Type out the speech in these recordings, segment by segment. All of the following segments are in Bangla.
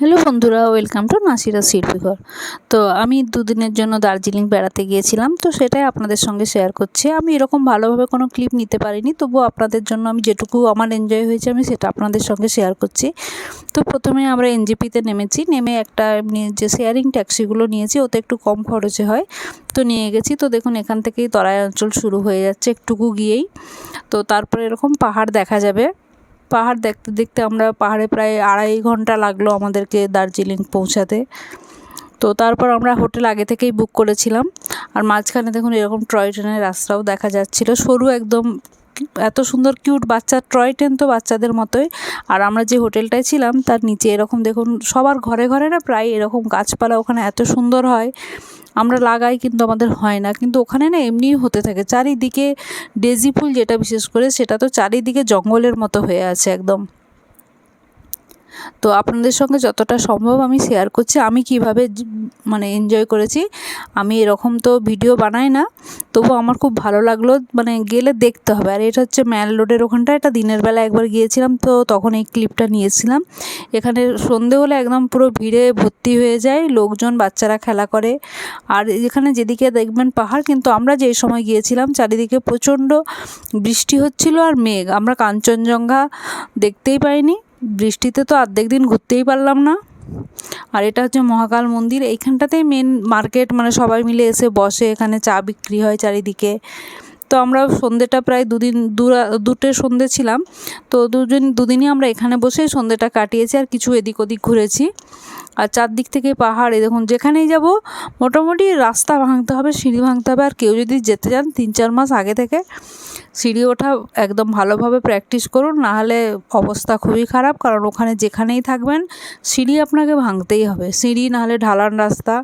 হ্যালো বন্ধুরা ওয়েলকাম টু নাসিরা শিল্পীঘর। তো আমি দুদিনের জন্য দার্জিলিং বেড়াতে গিয়েছিলাম, তো সেটাই আপনাদের সঙ্গে শেয়ার করছি। আমি এরকম ভালোভাবে কোনো ক্লিপ নিতে পারিনি, তবুও আপনাদের জন্য আমি যেটুকু আমার এনজয় হয়েছে, আমি সেটা আপনাদের সঙ্গে শেয়ার করছি। তো প্রথমে আমরা এনজিপিতে নেমেছি, নেমে একটা এমনি যে শেয়ারিং ট্যাক্সিগুলো নিয়েছি, ওতে একটু কম খরচে হয়। তো নিয়ে গেছি, তো দেখুন এখান থেকেই তরাই অঞ্চল শুরু হয়ে যাচ্ছে একটুকু গিয়েই। তো তারপরে এরকম পাহাড় দেখা যাবে। পাহাড় দেখতে দেখতে আমরা পাহাড়ে প্রায় আড়াই ঘণ্টা লাগল আমাদেরকে দার্জিলিং পৌঁছাতে। তো তারপর আমরা হোটেল আগে থেকেই বুক করেছিলাম। আর মাঝখানে দেখুন এরকম টয় ট্রেনের রাস্তাও দেখা যাচ্ছিল। সরু একদম এত সুন্দর কিউট বাচ্চা টয় ট্রেন তো বাচ্চাদের মতোই। আর আমরা যে হোটেলটায় ছিলাম, তার নিচে এরকম দেখুন সবার ঘরে ঘরে না প্রায় এরকম গাছপালা ওখানে এত সুন্দর হয়। আমরা লাগাই কিন্তু আমাদের হয় না। কিন্তু ওখানে না এমনিই হতে থাকে। চারিদিকে ডেজি ফুল যেটা বিশেষ করে সেটা তো চারিদিকে জঙ্গলের মতো হয়ে আছে একদম। তো আপনাদের সঙ্গে যতটা সম্ভব আমি শেয়ার করছি, আমি কীভাবে মানে এনজয় করেছি, আমি এরকম তো ভিডিও বানাই না, তবু আমার খুব ভালো লাগল মানে গেলে দেখতে হবে। আর এটা হচ্ছে ম্যাল রোডের ওখানটা, এটা দিনের বেলা একবার গিয়েছিলাম, তো তখন এই ক্লিপটা নিয়েছিলাম। এখানে সন্ধে হলে একদম পুরো ভিড়ে ভর্তি হয়ে যায়, লোকজন, বাচ্চারা খেলা করে। আর এখানে যেদিকে দেখবেন পাহাড়, কিন্তু আমরা যেই সময় গিয়েছিলাম, চারিদিকে প্রচণ্ড বৃষ্টি হচ্ছিল আর মেঘ। আমরা কাঞ্চনজঙ্ঘা দেখতেই পাইনি। বৃষ্টিতে তো অর্ধেক দিন ঘুরতেই পারলাম না। আর এটা হচ্ছে মহাকাল মন্দির। এইখানটাতেই মেন মার্কেট মানে সবাই মিলে এসে বসে, এখানে চা বিক্রি হয় চারিদিকে। তো আমরা সন্ধ্যেটা প্রায় দুদিন দুটো সন্ধ্যে ছিলাম। তো দুজন, দুদিনই আমরা এখানে বসে সন্ধ্যেটা কাটিয়েছি আর কিছু এদিক ওদিক ঘুরেছি। আর চারদিক থেকে পাহাড় দেখুন, যেখানেই যাব, মোটামুটি রাস্তা ভাঙতে হবে, সিঁড়ি ভাঙতে হবে। আর কেউ যদি যেতে চান তিন চার মাস আগে থেকে সিঁড়ি ওঠা একদম ভালোভাবে প্র্যাকটিস করুন, নাহলে অবস্থা খুবই খারাপ, কারণ ওখানে যেখানেই থাকবেন সিঁড়ি আপনাকে ভাঙতেই হবে। সিঁড়ি নাহলে ঢালান রাস্তা।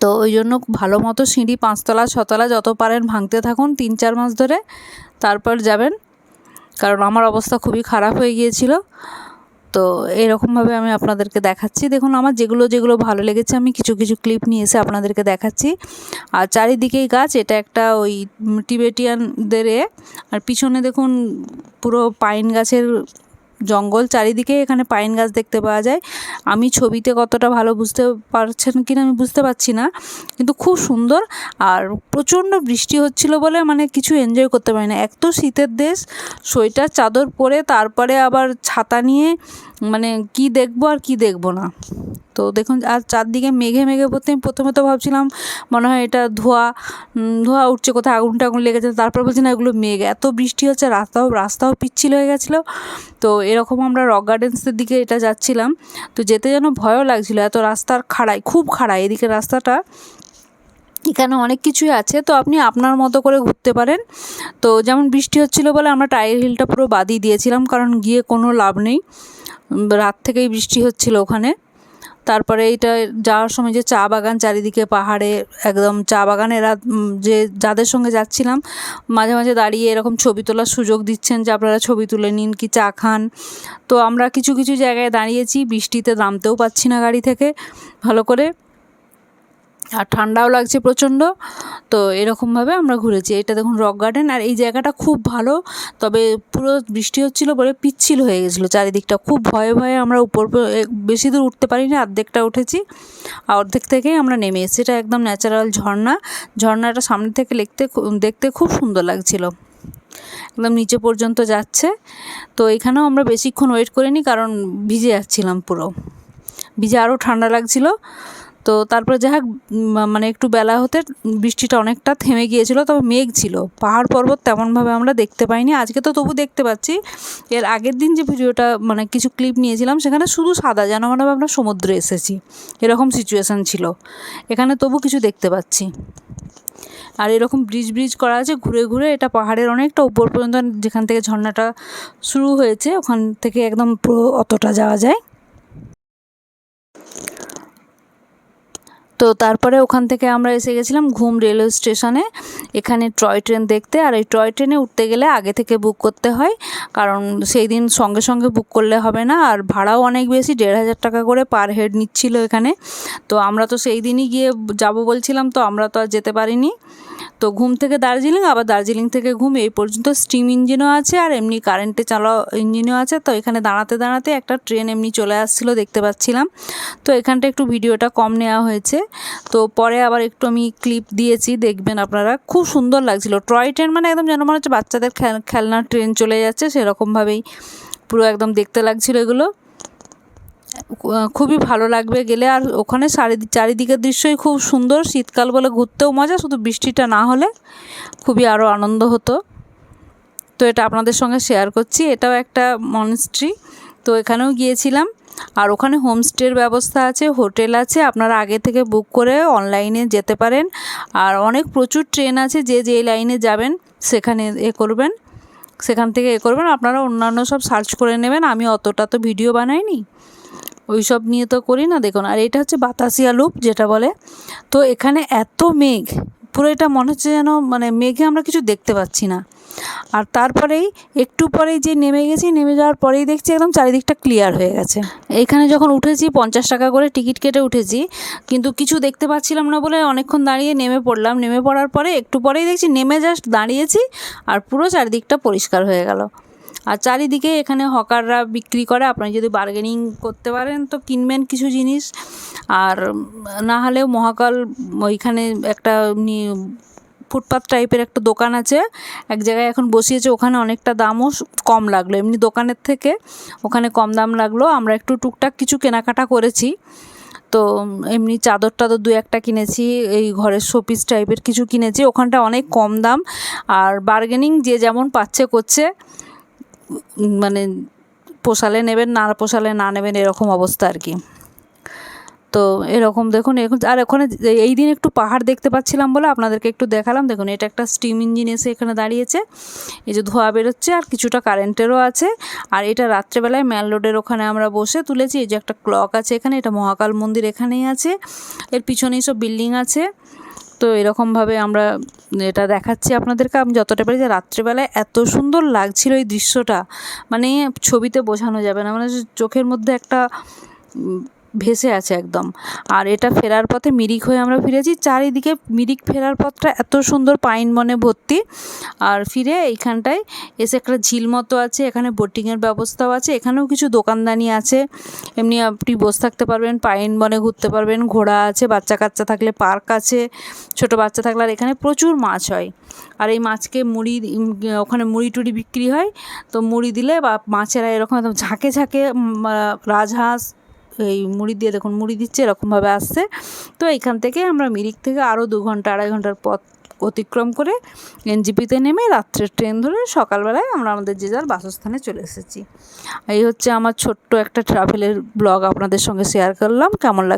তো ওই জন্য ভালো মতো সিঁড়ি পাঁচতলা, ছতলা যত পারেন ভাঙতে থাকুন তিন চার মাস ধরে, তারপর যাবেন। কারণ আমার অবস্থা খুবই খারাপ হয়ে গিয়েছিল। তো এরকমভাবে আমি আপনাদেরকে দেখাচ্ছি। দেখুন, আমার যেগুলো যেগুলো ভালো লেগেছে, আমি কিছু কিছু ক্লিপ নিয়ে এসে আপনাদেরকে দেখাচ্ছি। আর চারিদিকেই গাছ, এটা একটা ওই টিবেটিয়ানদের আর পিছনে দেখুন, পুরো পাইন গাছের জঙ্গল চারিদিকে এখানে পাইন গাছ দেখতে পাওয়া যায়। আমি ছবিতে কতটা ভালো বুঝতে পারছেন কি না আমি বুঝতে পারছি না। কিন্তু খুব সুন্দর আর প্রচণ্ড বৃষ্টি হচ্ছিল বলে মানে কিছু এনজয় করতে পারি না এক তো শীতের দেশ, সোয়েটার, চাদর পরে তারপরে আবার ছাতা নিয়ে মানে কি দেখব আর কি দেখব না। তো দেখুন, আর চারদিকে মেঘে মেঘে পড়তে আমি প্রথমে তো ভাবছিলাম, মনে হয় এটা ধোয়া ধোয়া উঠছে কোথায়, আগুন টাগুন লেগেছে, তারপর বলছি না, এগুলো মেঘ, এত বৃষ্টি হচ্ছে, রাস্তাও রাস্তাও পিচ্ছিল হয়ে গেছিল। তো এরকম আমরা রক গার্ডেন্সের দিকে এটা যাচ্ছিলাম, তো যেতে যেন ভয়ও লাগছিল, এত রাস্তার খাড়াই খুব খাড়াই এদিকে রাস্তাটা, এখানে অনেক কিছুই আছে, তো আপনি আপনার মতো করে ঘুরতে পারেন। তো যেমন বৃষ্টি হচ্ছিল বলে আমরা টায়ার হিলটা পুরো বাদই দিয়েছিলাম, কারণ গিয়ে কোনো লাভ নেই রাত থেকেই বৃষ্টি হচ্ছিল ওখানে। তারপরে এইটা যাওয়ার সময় যে চা বাগান চারিদিকে পাহাড়ে একদম চা বাগান, এরা যে যাদের সঙ্গে যাচ্ছিলাম, মাঝে মাঝে দাঁড়িয়ে এরকম ছবি তোলার সুযোগ দিচ্ছেন যে আপনারা ছবি তুলে নিন কি চা খান। তো আমরা কিছু কিছু জায়গায় দাঁড়িয়েছি, বৃষ্টিতে নামতেও পাচ্ছি না গাড়ি থেকে, ভালো করে। আর ঠান্ডাও লাগছে প্রচণ্ড। তো এরকমভাবে আমরা ঘুরেছি। এটা দেখুন রক গার্ডেন আর এই জায়গাটা খুব ভালো। তবে পুরো বৃষ্টি হচ্ছিল বলে পিচ্ছিল হয়ে গেছিল। চারিদিকটা খুব ভয়ে ভয়ে আমরা উপর বেশি দূর উঠতে পারিনি, অর্ধেকটা উঠেছি। আর অর্ধেক থেকেই আমরা নেমে এসেছি। এটা একদম ন্যাচারাল ঝর্ণা। ঝর্ণাটা সামনে থেকে লিখতে দেখতে খুব সুন্দর লাগছিল। একদম নিচে পর্যন্ত যাচ্ছে। তো এখানেও আমরা বেশিক্ষণ ওয়েট করিনি কারণ ভিজে যাচ্ছিলাম পুরো। ভিজে আরও ঠান্ডা লাগছিল। তো তারপরে যাই হোক মানে একটু বেলা হতে বৃষ্টিটা অনেকটা থেমে গিয়েছিল, তবে মেঘ ছিল। পাহাড় পর্বত তেমনভাবে আমরা দেখতে পাইনি। আজকে তো তবু দেখতে পাচ্ছি। এর আগের দিন যে ভিডিওটা মানে কিছু ক্লিপ নিয়েছিলাম, সেখানে শুধু সাদা যেন মানে আমরা সমুদ্রে এসেছি। এরকম সিচুয়েশান ছিল। এখানে তবু কিছু দেখতে পাচ্ছি। আর এরকম ব্রিজ ব্রিজ করা আছে, ঘুরে ঘুরে এটা পাহাড়ের অনেকটা উপর পর্যন্ত, যেখান থেকে ঝর্ণাটা শুরু হয়েছে, ওখান থেকে একদম পুরো অতটা যাওয়া যায়। তো তারপরে ওখান থেকে আমরা এসে গেছিলাম ঘুম রেলওয়ে স্টেশনে, এখানে টয় ট্রেন দেখতে। আর এই টয় ট্রেনে উঠতে গেলে আগে থেকে বুক করতে হয়, কারণ সেই দিন সঙ্গে সঙ্গে বুক করলে হবে না। আর ভাড়াও অনেক বেশি, দেড় হাজার টাকা করে পার হেড নিচ্ছিল এখানে। তো আমরা তো সেই দিনই গিয়ে যাব বলছিলাম, তো আমরা তো আর যেতে পারিনি। তো ঘুম থেকে দার্জিলিং, আবার দার্জিলিং থেকে ঘুম এই পর্যন্ত স্টিম ইঞ্জিনও আছে আর এমনি কারেন্টে চালা ইঞ্জিনও আছে। তো এখানে দাঁড়াতে দাঁড়াতে একটা ট্রেন এমনি চলে আসছিল দেখতে পাচ্ছিলাম। তো এখানটা একটু ভিডিওটা কম নেওয়া হয়েছে। তো পরে আবার একটু আমি ক্লিপ দিয়েছি, দেখবেন আপনারা। খুব সুন্দর লাগছিল। টয় ট্রেন মানে একদম যেন মনে হচ্ছে বাচ্চাদের খেলনার ট্রেন চলে যাচ্ছে। সেরকমভাবেই পুরো একদম দেখতে লাগছিল এগুলো। খুবই ভালো লাগবে গেলে। আর ওখানে চারি চারিদিকের দৃশ্যই খুব সুন্দর। শীতকাল বলে ঘুরতেও মজা, শুধু বৃষ্টিটা না হলে খুবই আরও আনন্দ হতো। তো এটা আপনাদের সঙ্গে শেয়ার করছি। এটাও একটা মনস্ট্রি তো এখানেও গিয়েছিলাম। আর ওখানে হোমস্টের ব্যবস্থা আছে হোটেল আছে। আপনারা আগে থেকে বুক করে অনলাইনে যেতে পারেন। আর অনেক প্রচুর ট্রেন আছে, যে যে লাইনে যাবেন, সেখানে এ করবেন। সেখান থেকে এ করবেন। আপনারা অন্যান্য সব সার্চ করে নেবেন। আমি অতটা তো ভিডিও বানাইনি। ওই সব নিয়ে তো করি না, দেখুন। আর এটা হচ্ছে বাতাসিয়া লুপ, যেটা বলে। তো এখানে এত মেঘ, পুরো এটা মনে হচ্ছে যেন মানে মেঘে আমরা কিছু দেখতে পাচ্ছি না। আর তারপরেই, একটু পরেই যে নেমে গেছি, নেমে যাওয়ার পরেই দেখছি একদম চারিদিকটা ক্লিয়ার হয়ে গেছে। এখানে যখন উঠেছি, পঞ্চাশ টাকা করে টিকিট কেটে উঠেছি, কিন্তু কিছু দেখতে পাচ্ছিলাম না বলে অনেকক্ষণ দাঁড়িয়ে নেমে পড়লাম। নেমে পড়ার পরে একটু পরেই দেখছি, নেমে জাস্ট দাঁড়িয়েছি, আর পুরো চারিদিকটা পরিষ্কার হয়ে গেল। আর চারিদিকে এখানে হকাররা বিক্রি করে। আপনি যদি বার্গেনিং করতে পারেন তো কিনবেন কিছু জিনিস। আর না হলেও মহাকাল ওইখানে একটা ফুটপাথ টাইপের একটা দোকান আছে। এক জায়গায় এখন বসিয়েছে, ওখানে অনেকটা দামও কম লাগল। এমনি দোকানের থেকে ওখানে কম দাম লাগল। আমরা একটু টুকটাক কিছু কেনাকাটা করেছি। তো এমনি চাদর টাদর দু একটা কিনেছি, এই ঘরের শোপিস টাইপের কিছু কিনেছি। ওখানটা অনেক কম দাম। আর বার্গেনিং যে যেমন পাচ্ছে করছে মানে পোষালে নেবেন, না পোষালে না নেবেন এরকম অবস্থা আর কি। তো এরকম দেখুন এখন আর ওখানে এই দিন একটু পাহাড় দেখতে পাচ্ছিলাম বলে আপনাদেরকে একটু দেখালাম। দেখুন, এটা একটা স্টিম ইঞ্জিন এসে এখানে দাঁড়িয়েছে। এই যে ধোয়া বেরোচ্ছে আর কিছুটা কারেন্টেরও আছে। আর এটা রাত্রেবেলায় ম্যাল রোডের ওখানে আমরা বসে তুলেছি। এই যে একটা ক্লক আছে এখানে, এটা মহাকাল মন্দির এখানেই আছে। এর পিছনেই সব বিল্ডিং আছে। তো এরকমভাবে আমরা এটা দেখাচ্ছি আপনাদেরকে আমি যতটা পারি যে রাত্রেবেলায় এত সুন্দর লাগছিল এই দৃশ্যটা। মানে ছবিতে বোঝানো যাবে না। মানে চোখের মধ্যে একটা ভেসে আছে একদম। আর এটা ফেরার পথে মিরিক হয়ে আমরা ফিরেছি। চারিদিকে মিরিক ফেরার পথটা এত সুন্দর, পাইন বনে ভর্তি। আর ফিরে এইখানটায় এসে একটা ঝিল মতো আছে, এখানে বোটিংয়ের ব্যবস্থাও আছে, এখানেও কিছু দোকানদানি আছে। এমনি আপনি বসে থাকতে পারবেন, পাইন বনে ঘুরতে পারবেন, ঘোড়া আছে বাচ্চা কাচ্চা থাকলে পার্ক আছে, ছোট বাচ্চা থাকলে আর এখানে প্রচুর মাছ হয়। আর এই মাছকে মুড়ি ওখানে মুড়ি টুড়ি বিক্রি হয়। তো মুড়ি দিলে বা মাছেরা এরকম একদম ঝাঁকে ঝাঁকে রাজহাঁস এই মুড়ি দিয়ে দেখুন, মুড়ি দিচ্ছে, এরকমভাবে আসছে। তো এইখান থেকে আমরা মিরিক থেকে আরও দু ঘণ্টা, আড়াই ঘণ্টার পথ অতিক্রম করে এনজিপিতে নেমে রাত্রের ট্রেন ধরে সকালবেলায় আমরা আমাদের যে যার বাসস্থানে চলে এসেছি। এই হচ্ছে আমার ছোট্ট একটা ট্রাভেলের ব্লগ আপনাদের সঙ্গে শেয়ার করলাম। কেমন লাগে